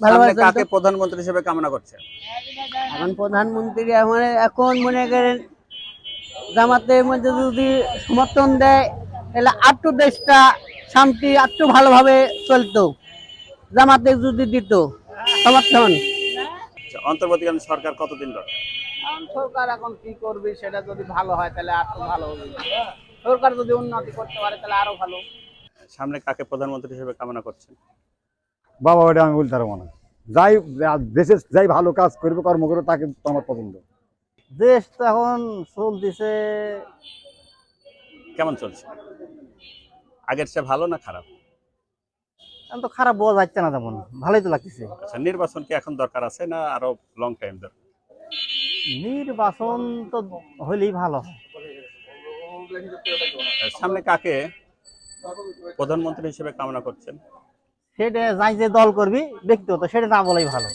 কাকে প্রধানমন্ত্রী হিসেবে কামনা করছেন এখন প্রধানমন্ত্রী আমার এখন মনে করেন জামাতের মধ্যে যদি সমর্থন দেয় তাহলে আটটু দেশটা শান্তি আটটু ভালোভাবে চলতো। জামাতে যদি দিত সমর্থন। আচ্ছা, অন্তর্বর্তীকালীন সরকার কতদিন দরকার সরকার এখন কি করবে সেটা যদি ভালো হয় তাহলে আরও ভালো হবে। সরকার যদি উন্নতি করতে পারে তাহলে আরও ভালো। সামনে কাকে প্রধানমন্ত্রী হিসেবে কামনা করছেন? বাবা ওটা আমি বলতে পারব না। যাই দেশে যাই ভালো কাজ করবে কর্ম করবে তাকে আমার পছন্দ। দেশ তো এখন চলতেছে। কেমন চলছে? আগের চেয়ে ভালো না খারাপ? এখন তো খারাপ বোঝা যাচ্ছে না তেমন। ভালোই তো লাগতেছে। আচ্ছা নির্বাচন কি এখন দরকার আছে না আরও লং টাইম দরকার? নির্বাচন তো হলেই ভালো। সামনে কাকে প্রধানমন্ত্রী হিসেবে কামনা করছেন? সেটা যাই যে দল করবি ব্যক্তিগত সেটা না বলাই ভালো।